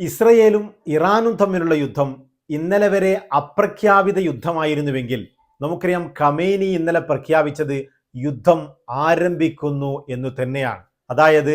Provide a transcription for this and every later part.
ഇസ്രയേലും ഇറാനും തമ്മിലുള്ള യുദ്ധം ഇന്നലെ വരെ അപ്രഖ്യാപിത യുദ്ധമായിരുന്നുവെങ്കിൽ നമുക്കറിയാം കമേനി ഇന്നലെ പ്രഖ്യാപിച്ചത് യുദ്ധം ആരംഭിക്കുന്നു എന്ന് തന്നെയാണ്. അതായത്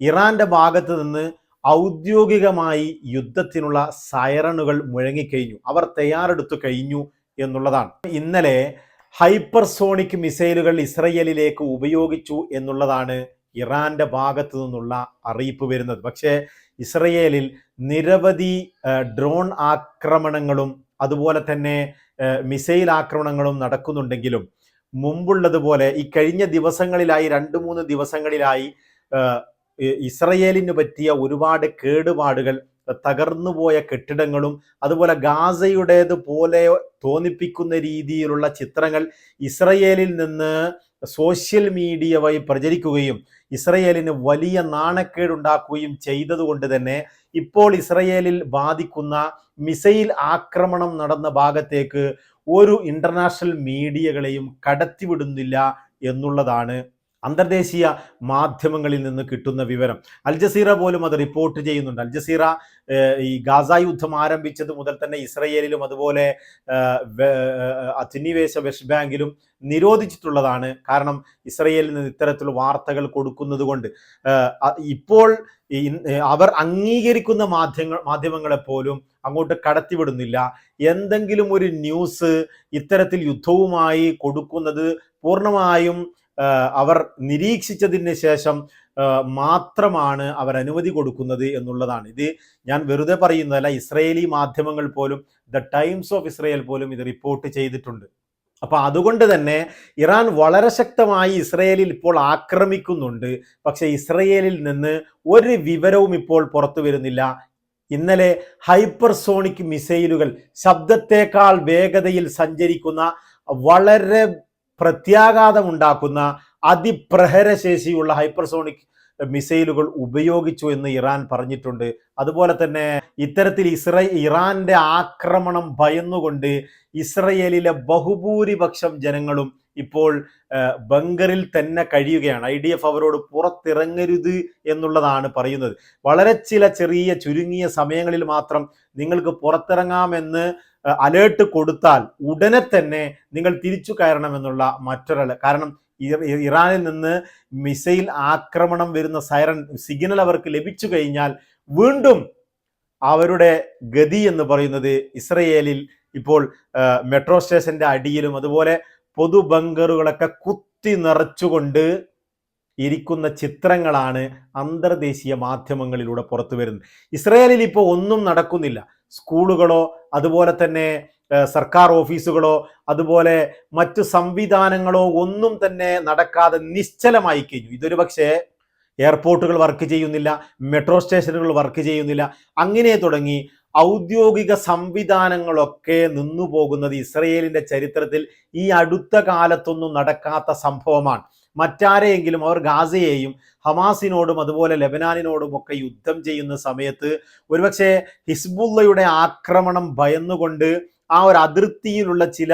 ഇറാന്റെ ഭാഗത്ത് നിന്ന് ഔദ്യോഗികമായി യുദ്ധത്തിനുള്ള സൈറണുകൾ മുഴങ്ങിക്കഴിഞ്ഞു. അവർ തയ്യാറെടുത്തു കഴിഞ്ഞു എന്നുള്ളതാണ്. ഇന്നലെ ഹൈപ്പർസോണിക് മിസൈലുകൾ ഇസ്രയേലിലേക്ക് ഉപയോഗിച്ചു എന്നുള്ളതാണ് ഇറാന്റെ ഭാഗത്തു നിന്നുള്ള അറിയിപ്പ് വരുന്നത്. പക്ഷേ ഇസ്രയേലിൽ നിരവധി ഡ്രോൺ ആക്രമണങ്ങളും അതുപോലെ തന്നെ മിസൈൽ ആക്രമണങ്ങളും നടക്കുന്നുണ്ടെങ്കിലും മുമ്പുള്ളതുപോലെ ഈ കഴിഞ്ഞ ദിവസങ്ങളിലായി രണ്ട് മൂന്ന് ദിവസങ്ങളിലായി ഇസ്രയേലിന് പറ്റിയ ഒരുപാട് കേടുപാടുകൾ തകർന്നുപോയ കെട്ടിടങ്ങളും അതുപോലെ ഗാസയുടേത് പോലെ തോന്നിപ്പിക്കുന്ന രീതിയിലുള്ള ചിത്രങ്ങൾ ഇസ്രയേലിൽ നിന്ന് സോഷ്യൽ മീഡിയ വഴി പ്രചരിക്കുകയും ഇസ്രയേലിന് വലിയ നാണക്കേടുണ്ടാക്കുകയും ചെയ്തതുകൊണ്ട് തന്നെ ഇപ്പോൾ ഇസ്രയേലിൽ ബാധിക്കുന്ന മിസൈൽ ആക്രമണം നടന്ന ഭാഗത്തേക്ക് ഒരു ഇന്റർനാഷണൽ മീഡിയകളെയും കടത്തിവിടുന്നില്ല എന്നുള്ളതാണ് അന്തർദേശീയ മാധ്യമങ്ങളിൽ നിന്ന് കിട്ടുന്ന വിവരം. അൽ ജസീറ പോലും അത് റിപ്പോർട്ട് ചെയ്യുന്നുണ്ട്. അൽ ജസീറ ഈ ഗാസ യുദ്ധം ആരംഭിച്ചത് മുതൽ തന്നെ ഇസ്രയേലിലും അതുപോലെ അധിനിവേശ വെസ്റ്റ് ബാങ്കിലും നിരോധിച്ചിട്ടുള്ളതാണ്. കാരണം ഇസ്രയേലിൽ നിന്ന് ഇത്തരത്തിലുള്ള വാർത്തകൾ കൊടുക്കുന്നത് കൊണ്ട് ഇപ്പോൾ അവർ അംഗീകരിക്കുന്ന മാധ്യമങ്ങളെ പോലും അങ്ങോട്ട് കടത്തിവിടുന്നില്ല. എന്തെങ്കിലും ഒരു ന്യൂസ് ഇത്തരത്തിൽ യുദ്ധവുമായി കൊടുക്കുന്നത് പൂർണമായും അവർ നിരീക്ഷിച്ചതിന് ശേഷം മാത്രമാണ് അവർ അനുമതി കൊടുക്കുന്നത് എന്നുള്ളതാണ്. ഇത് ഞാൻ വെറുതെ പറയുന്നതല്ല ഇസ്രയേലി മാധ്യമങ്ങൾ പോലും ദ ടൈംസ് ഓഫ് ഇസ്രയേൽ പോലും ഇത് റിപ്പോർട്ട് ചെയ്തിട്ടുണ്ട്. അപ്പൊ അതുകൊണ്ട് തന്നെ ഇറാൻ വളരെ ശക്തമായി ഇസ്രയേലിൽ ഇപ്പോൾ ആക്രമിക്കുന്നുണ്ട്. പക്ഷെ ഇസ്രയേലിൽ നിന്ന് ഒരു വിവരവും ഇപ്പോൾ പുറത്തു വരുന്നില്ല. ഇന്നലെ ഹൈപ്പർസോണിക് മിസൈലുകൾ ശബ്ദത്തേക്കാൾ വേഗതയിൽ സഞ്ചരിക്കുന്ന വളരെ പ്രത്യാഘാതമുണ്ടാക്കുന്ന അതിപ്രഹരശേഷിയുള്ള ഹൈപ്പർസോണിക് മിസൈലുകൾ ഉപയോഗിച്ചു എന്ന് ഇറാൻ പറഞ്ഞിട്ടുണ്ട്. അതുപോലെ തന്നെ ഇത്തരത്തിൽ ഇസ്ര ഇറാന്റെ ആക്രമണം ഭയന്നുകൊണ്ട് ഇസ്രയേലിലെ ബഹുഭൂരിപക്ഷം ജനങ്ങളും ഇപ്പോൾ ബങ്കറിൽ തന്നെ കഴിയുകയാണ്. ഐ ഡി എഫ് അവരോട് പുറത്തിറങ്ങരുത് എന്നുള്ളതാണ് പറയുന്നത്. വളരെ ചില ചെറിയ ചുരുങ്ങിയ സമയങ്ങളിൽ മാത്രം നിങ്ങൾക്ക് പുറത്തിറങ്ങാമെന്ന് അലേർട്ട് കൊടുത്താൽ ഉടനെ തന്നെ നിങ്ങൾ തിരിച്ചു കയറണമെന്നുള്ള മറ്റൊരാൾ കാരണം ഇറാനിൽ നിന്ന് മിസൈൽ ആക്രമണം വരുന്ന സൈറൺ സിഗ്നൽ അവർക്ക് ലഭിച്ചു കഴിഞ്ഞാൽ വീണ്ടും അവരുടെ ഗതി എന്ന് പറയുന്നത് ഇസ്രയേലിൽ ഇപ്പോൾ മെട്രോ സ്റ്റേഷന്റെ അടിയിലും അതുപോലെ പൊതു ബങ്കറുകളൊക്കെ കുത്തി നിറച്ചുകൊണ്ട് ഇരിക്കുന്ന ചിത്രങ്ങളാണ് അന്തർദേശീയ മാധ്യമങ്ങളിലൂടെ പുറത്തു വരുന്നത്. ഇസ്രയേലിൽ ഇപ്പോൾ ഒന്നും നടക്കുന്നില്ല. സ്കൂളുകളോ അതുപോലെ തന്നെ സർക്കാർ ഓഫീസുകളോ അതുപോലെ മറ്റു സംവിധാനങ്ങളോ ഒന്നും തന്നെ നടക്കാതെ നിശ്ചലമായി കഴിഞ്ഞു. ഇതൊരു പക്ഷേ എയർപോർട്ടുകൾ വർക്ക് ചെയ്യുന്നില്ല മെട്രോ സ്റ്റേഷനുകൾ വർക്ക് ചെയ്യുന്നില്ല അങ്ങനെ തുടങ്ങി ഔദ്യോഗിക സംവിധാനങ്ങളൊക്കെ നിന്നു പോകുന്നത് ഇസ്രയേലിന്റെ ചരിത്രത്തിൽ ഈ അടുത്ത കാലത്തൊന്നും നടക്കാത്ത സംഭവമാണ്. മറ്റാരെയെങ്കിലും അവർ ഗാസയെയും ഹമാസിനോടും അതുപോലെ ലെബനാനിനോടും ഒക്കെ യുദ്ധം ചെയ്യുന്ന സമയത്ത് ഒരുപക്ഷെ ഹിസ്ബുള്ളയുടെ ആക്രമണം ഭയന്നുകൊണ്ട് ആ ഒരു അതിർത്തിയിലുള്ള ചില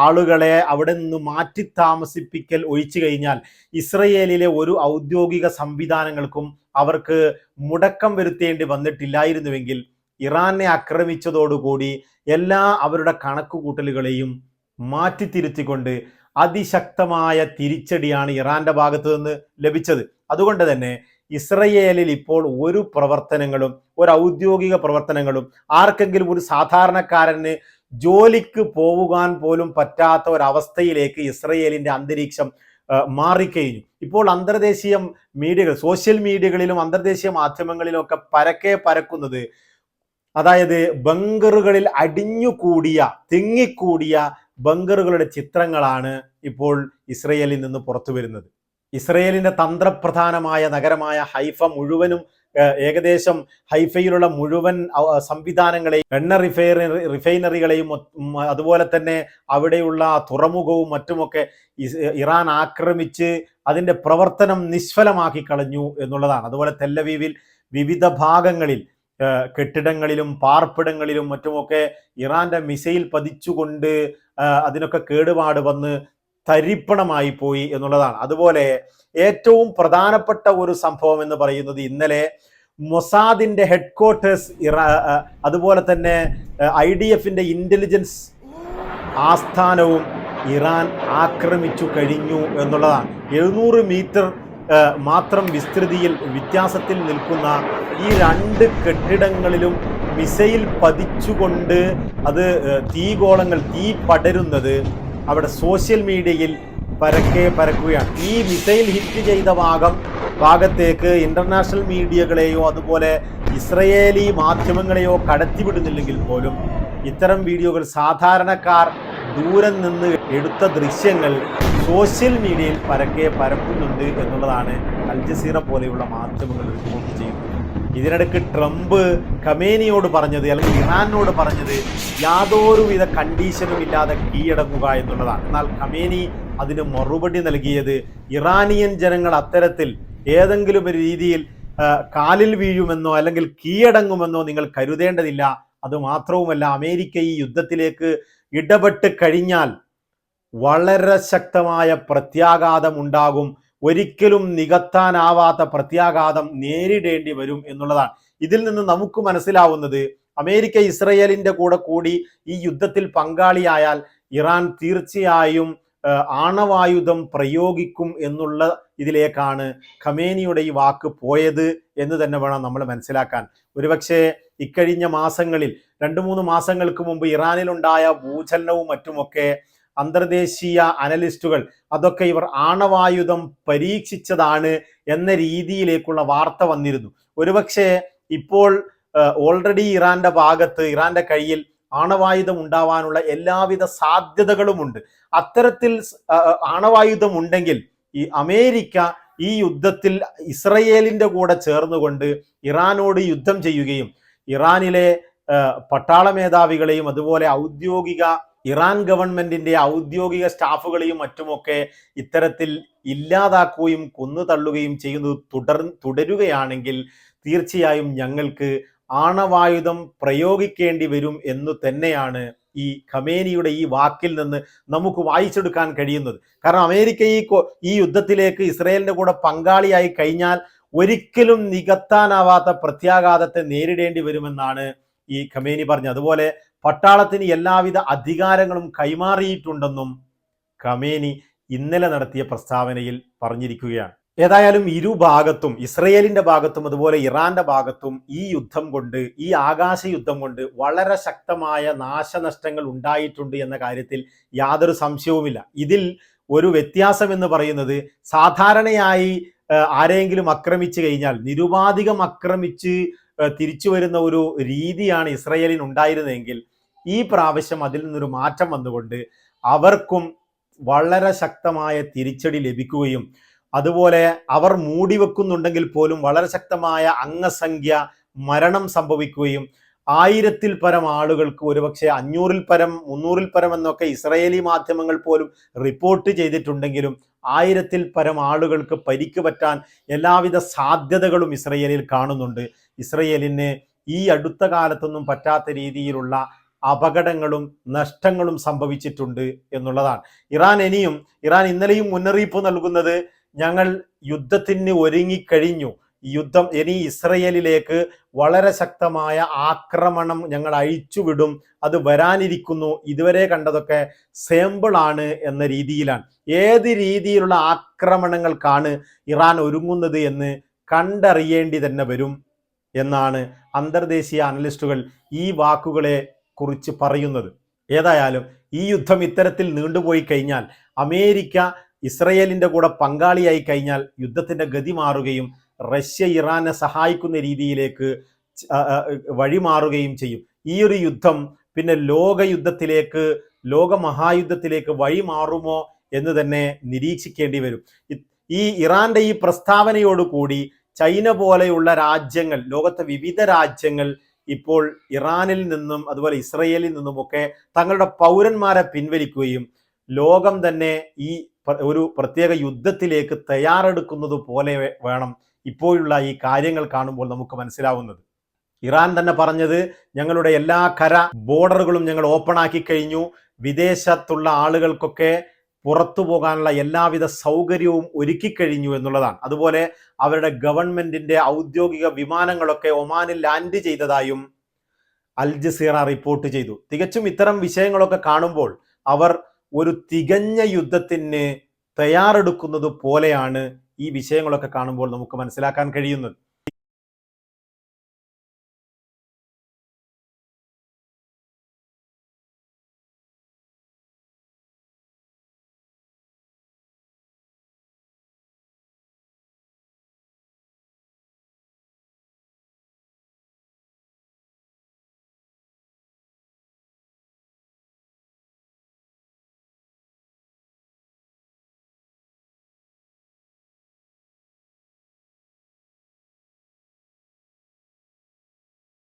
ആളുകളെ അവിടെ നിന്ന് മാറ്റി താമസിപ്പിക്കൽ ഒഴിച്ചു കഴിഞ്ഞാൽ ഇസ്രയേലിലെ ഒരു ഔദ്യോഗിക സംവിധാനങ്ങൾക്കും അവർക്ക് മുടക്കം വരുത്തേണ്ടി വന്നിട്ടില്ലായിരുന്നുവെങ്കിൽ ഇറാനെ ആക്രമിച്ചതോടുകൂടി എല്ലാ അവരുടെ കണക്കുകൂട്ടലുകളെയും മാറ്റിത്തിരുത്തിക്കൊണ്ട് അതിശക്തമായ തിരിച്ചടിയാണ് ഇറാന്റെ ഭാഗത്ത് നിന്ന് ലഭിച്ചത്. അതുകൊണ്ട് തന്നെ ഇസ്രയേലിൽ ഇപ്പോൾ ഒരു പ്രവർത്തനങ്ങളും ഒരു ഔദ്യോഗിക പ്രവർത്തനങ്ങളും ആർക്കെങ്കിലും ഒരു സാധാരണക്കാരന് ജോലിക്ക് പോവുകാൻ പോലും പറ്റാത്ത ഒരവസ്ഥയിലേക്ക് ഇസ്രയേലിന്റെ അന്തരീക്ഷം മാറിക്കഴിഞ്ഞു. ഇപ്പോൾ അന്തർദേശീയ മീഡിയകൾ സോഷ്യൽ മീഡിയകളിലും അന്തർദേശീയ മാധ്യമങ്ങളിലും ഒക്കെ പരക്കെ പരക്കുന്നത് അതായത് ബങ്കറുകളിൽ അടിഞ്ഞുകൂടിയ തിങ്ങിക്കൂടിയ ബങ്കറുകളുടെ ചിത്രങ്ങളാണ് ഇപ്പോൾ ഇസ്രയേലിൽ നിന്ന് പുറത്തു വരുന്നത്. ഇസ്രയേലിന്റെ തന്ത്രപ്രധാനമായ നഗരമായ ഹൈഫ മുഴുവനും ഏകദേശം ഹൈഫയിലുള്ള മുഴുവൻ സംവിധാനങ്ങളെയും എണ്ണ റിഫൈനറി റിഫൈനറികളെയും അതുപോലെ തന്നെ അവിടെയുള്ള തുറമുഖവും മറ്റുമൊക്കെ ഇറാൻ ആക്രമിച്ച് അതിന്റെ പ്രവർത്തനം നിഷ്ഫലമാക്കി കളഞ്ഞു എന്നുള്ളതാണ്. അതുപോലെ തെല്ലവീവിൽ വിവിധ ഭാഗങ്ങളിൽ കെട്ടിടങ്ങളിലും പാർപ്പിടങ്ങളിലും മറ്റുമൊക്കെ ഇറാന്റെ മിസൈൽ പതിച്ചുകൊണ്ട് അതിനൊക്കെ കേടുപാട് വന്ന് തരിപ്പണമായി പോയി എന്നുള്ളതാണ്. അതുപോലെ ഏറ്റവും പ്രധാനപ്പെട്ട ഒരു സംഭവം എന്ന് പറയുന്നത് ഇന്നലെ മൊസാദിന്റെ ഹെഡ്ക്വാർട്ടേഴ്സ് ഇറാ അതുപോലെ തന്നെ ഐ ഡി എഫിന്റെ ഇന്റലിജൻസ് ആസ്ഥാനവും ഇറാൻ ആക്രമിച്ചു കഴിഞ്ഞു എന്നുള്ളതാണ്. എഴുന്നൂറ് മീറ്റർ മാത്രം വിസ്തൃതിയിൽ വ്യത്യാസത്തിൽ നിൽക്കുന്ന ഈ രണ്ട് കെട്ടിടങ്ങളിലും മിസൈൽ പതിച്ചുകൊണ്ട് അത് തീഗോളങ്ങൾ തീ പടരുന്നത് അവിടെ സോഷ്യൽ മീഡിയയിൽ പരക്കെ പരക്കുകയാണ്. ഈ മിസൈൽ ഹിറ്റ് ചെയ്ത ഭാഗം ഭാഗത്തേക്ക് ഇന്റർനാഷണൽ മീഡിയകളെയോ അതുപോലെ ഇസ്രയേലി മാധ്യമങ്ങളെയോ കടത്തിവിടുന്നില്ലെങ്കിൽ പോലും ഇത്തരം വീഡിയോകൾ സാധാരണക്കാർ ദൂരം നിന്ന് എടുത്ത ദൃശ്യങ്ങൾ സോഷ്യൽ മീഡിയയിൽ പരക്കെ പരക്കുന്നുണ്ട് എന്നുള്ളതാണ് അൽ ജസീറ പോലെയുള്ള മാധ്യമങ്ങൾ റിപ്പോർട്ട് ചെയ്യുന്നത്. ഇതിനിടയ്ക്ക് ട്രംപ് കമേനിയോട് പറഞ്ഞത് അല്ലെങ്കിൽ ഇറാനോട് പറഞ്ഞത് യാതൊരുവിധ കണ്ടീഷനും ഇല്ലാതെ കീഴടക്കുക എന്നുള്ളതാണ്. എന്നാൽ കമേനി അതിന് മറുപടി നൽകിയത് ഇറാനിയൻ ജനങ്ങൾ അത്തരത്തിൽ ഏതെങ്കിലും ഒരു രീതിയിൽ കാലിൽ വീഴുമെന്നോ അല്ലെങ്കിൽ കീഴടങ്ങുമെന്നോ നിങ്ങൾ കരുതേണ്ടതില്ല. അത് മാത്രവുമല്ല അമേരിക്ക ഈ യുദ്ധത്തിലേക്ക് ഇടപെട്ട് കഴിഞ്ഞാൽ വളരെ ശക്തമായ പ്രത്യാഘാതം ഉണ്ടാകും. ഒരിക്കലും നികത്താനാവാത്ത പ്രത്യാഘാതം നേരിടേണ്ടി വരും എന്നുള്ളതാണ്. ഇതിൽ നിന്ന് നമുക്ക് മനസ്സിലാവുന്നത് അമേരിക്ക ഇസ്രയേലിന്റെ കൂടെ കൂടി ഈ യുദ്ധത്തിൽ പങ്കാളിയായാൽ ഇറാൻ തീർച്ചയായും ആണവായുധം പ്രയോഗിക്കും എന്നുള്ള ഇതിലേക്കാണ് ഖമേനിയുടെ ഈ വാക്ക് പോയത് എന്ന് തന്നെ വേണം നമ്മൾ മനസ്സിലാക്കാൻ. ഒരുപക്ഷെ ഇക്കഴിഞ്ഞ മാസങ്ങളിൽ രണ്ട് മൂന്ന് മാസങ്ങൾക്ക് മുമ്പ് ഇറാനിലുണ്ടായ ഭൂചലനവും മറ്റുമൊക്കെ അന്തർദേശീയ അനലിസ്റ്റുകൾ അതൊക്കെ ഇവർ ആണവായുധം പരീക്ഷിച്ചതാണ് എന്ന രീതിയിലേക്കുള്ള വാർത്ത വന്നിരുന്നു. ഒരുപക്ഷെ ഇപ്പോൾ ഓൾറെഡി ഇറാന്റെ ഭാഗത്ത് ഇറാന്റെ കയ്യിൽ ആണവായുധം ഉണ്ടാവാനുള്ള എല്ലാവിധ സാധ്യതകളുമുണ്ട്. അത്തരത്തിൽ ആണവായുധം ഉണ്ടെങ്കിൽ ഈ അമേരിക്ക ഈ യുദ്ധത്തിൽ ഇസ്രയേലിന്റെ കൂടെ ചേർന്നുകൊണ്ട് ഇറാനോട് യുദ്ധം ചെയ്യുകയും ഇറാനിലെ പട്ടാള മേധാവികളെയും അതുപോലെ ഔദ്യോഗിക ഇറാൻ ഗവൺമെന്റിന്റെ ഔദ്യോഗിക സ്റ്റാഫുകളെയും മറ്റുമൊക്കെ ഇത്തരത്തിൽ ഇല്ലാതാക്കുകയും കൊന്നു തള്ളുകയും ചെയ്യുന്നത് തുടർ തുടരുകയാണെങ്കിൽ തീർച്ചയായും ഞങ്ങൾക്ക് ആണവായുധം പ്രയോഗിക്കേണ്ടി വരും എന്ന് തന്നെയാണ് ഈ ഖമേനിയുടെ ഈ വാക്കിൽ നിന്ന് നമുക്ക് വായിച്ചെടുക്കാൻ കഴിയുന്നത്. കാരണം അമേരിക്ക ഈ ഈ യുദ്ധത്തിലേക്ക് ഇസ്രയേലിന്റെ കൂടെ പങ്കാളിയായി കഴിഞ്ഞാൽ ഒരിക്കലും നികത്താനാവാത്ത പ്രത്യാഘാതത്തെ നേരിടേണ്ടി വരുമെന്നാണ് ഈ ഖമേനി പറഞ്ഞത്. അതുപോലെ പട്ടാളത്തിന് എല്ലാവിധ അധികാരങ്ങളും കൈമാറിയിട്ടുണ്ടെന്നും ഖമേനി ഇന്നലെ നടത്തിയ പ്രസ്താവനയിൽ പറഞ്ഞിരിക്കുകയാണ്. ഏതായാലും ഇരുഭാഗത്തും ഇസ്രയേലിന്റെ ഭാഗത്തും അതുപോലെ ഇറാന്റെ ഭാഗത്തും ഈ യുദ്ധം കൊണ്ട് ഈ ആകാശ യുദ്ധം കൊണ്ട് വളരെ ശക്തമായ നാശനഷ്ടങ്ങൾ ഉണ്ടായിട്ടുണ്ട് എന്ന കാര്യത്തിൽ യാതൊരു സംശയവുമില്ല. ഇതിൽ ഒരു വ്യത്യാസം എന്ന് പറയുന്നത് സാധാരണയായി ആ, ആരെങ്കിലും ആക്രമിച്ചു കഴിഞ്ഞാൽ നിരുപാധികം ആക്രമിച്ച് തിരിച്ചു വരുന്ന ഒരു രീതിയാണ് ഇസ്രയേലിന് ഉണ്ടായിരുന്നതെങ്കിൽ ഈ പ്രാവശ്യം അതിൽ നിന്നൊരു മാറ്റം വന്നുകൊണ്ട് അവർക്കും വളരെ ശക്തമായ തിരിച്ചടി ലഭിക്കുകയും അതുപോലെ അവർ മൂടി വെക്കുന്നുണ്ടെങ്കിൽ പോലും വളരെ ശക്തമായ അംഗസംഖ്യ മരണം സംഭവിക്കുകയും ആയിരത്തിൽ പരം ആളുകൾക്ക് ഒരുപക്ഷെ അഞ്ഞൂറിൽ പരം മുന്നൂറിൽ പരം എന്നൊക്കെ ഇസ്രയേലി മാധ്യമങ്ങൾ പോലും റിപ്പോർട്ട് ചെയ്തിട്ടുണ്ടെങ്കിലും ആയിരത്തിൽ പരം ആളുകൾക്ക് പരിക്ക് പറ്റാൻ എല്ലാവിധ സാധ്യതകളും ഇസ്രയേലിൽ കാണുന്നുണ്ട്. ഇസ്രയേലിന് ഈ അടുത്ത കാലത്തൊന്നും പറ്റാത്ത രീതിയിലുള്ള അപകടങ്ങളും നഷ്ടങ്ങളും സംഭവിച്ചിട്ടുണ്ട് എന്നുള്ളതാണ്. ഇറാൻ ഇനിയും ഇറാൻ ഇന്നലെയും മുന്നറിയിപ്പ് നൽകുന്നത് ഞങ്ങൾ യുദ്ധത്തിന് ഒരുങ്ങിക്കഴിഞ്ഞു. യുദ്ധം ഇനി ഇസ്രയേലിലേക്ക് വളരെ ശക്തമായ ആക്രമണം ഞങ്ങൾ അഴിച്ചുവിടും അത് വരാനിരിക്കുന്നു. ഇതുവരെ കണ്ടതൊക്കെ സാമ്പിൾ ആണ് എന്ന രീതിയിലാണ്. ഏത് രീതിയിലുള്ള ആക്രമണങ്ങൾക്കാണ് ഇറാൻ ഒരുങ്ങുന്നത് എന്ന് കണ്ടറിയേണ്ടി തന്നെ വരും എന്നാണ് അന്തർദേശീയ അനലിസ്റ്റുകൾ ഈ വാക്കുകളെ കുറിച്ച് പറയുന്നത്. ഏതായാലും ഈ യുദ്ധം ഇത്തരത്തിൽ നീണ്ടുപോയി കഴിഞ്ഞാൽ അമേരിക്ക ഇസ്രയേലിന്റെ കൂടെ പങ്കാളിയായി കഴിഞ്ഞാൽ യുദ്ധത്തിന്റെ ഗതി മാറുകയും റഷ്യ ഇറാനെ സഹായിക്കുന്ന രീതിയിലേക്ക് വഴിമാറുകയും ചെയ്യും. ഈ ഒരു യുദ്ധം പിന്നെ ലോകയുദ്ധത്തിലേക്ക് ലോകമഹായുദ്ധത്തിലേക്ക് ലോക മഹായുദ്ധത്തിലേക്ക് വഴിമാറുമോ എന്ന് തന്നെ നിരീക്ഷിക്കേണ്ടി വരും. ഈ ഇറാന്റെ ഈ പ്രസ്താവനയോടുകൂടി ചൈന പോലെയുള്ള രാജ്യങ്ങൾ ലോകത്തെ വിവിധ രാജ്യങ്ങൾ ഇപ്പോൾ ഇറാനിൽ നിന്നും അതുപോലെ ഇസ്രയേലിൽ നിന്നുമൊക്കെ തങ്ങളുടെ പൗരന്മാരെ പിൻവലിക്കുകയും ലോകം തന്നെ ഈ ഒരു പ്രത്യേക യുദ്ധത്തിലേക്ക് തയ്യാറെടുക്കുന്നത് പോലെ വേണം ഇപ്പോഴുള്ള ഈ കാര്യങ്ങൾ കാണുമ്പോൾ നമുക്ക് മനസ്സിലാവുന്നത്. ഇറാൻ തന്നെ പറഞ്ഞത് ഞങ്ങളുടെ എല്ലാ കര ബോർഡറുകളും ഞങ്ങൾ ഓപ്പൺ ആക്കി കഴിഞ്ഞു. വിദേശത്തുള്ള ആളുകൾക്കൊക്കെ പുറത്തു പോകാനുള്ള എല്ലാവിധ സൗകര്യവും ഒരുക്കി കഴിഞ്ഞു എന്നുള്ളതാണ്. അതുപോലെ അവരുടെ ഗവൺമെന്റിന്റെ ഔദ്യോഗിക വിമാനങ്ങളൊക്കെ ഒമാനിൽ ലാൻഡ് ചെയ്തതായും അൽ ജസീറ റിപ്പോർട്ട് ചെയ്തു. തികച്ചും ഇത്തരം വിഷയങ്ങളൊക്കെ കാണുമ്പോൾ അവർ ഒരു തികഞ്ഞ യുദ്ധത്തിന് തയ്യാറെടുക്കുന്നത് പോലെയാണ് ഈ വിഷയങ്ങളൊക്കെ കാണുമ്പോൾ നമുക്ക് മനസ്സിലാക്കാൻ കഴിയുന്നത്.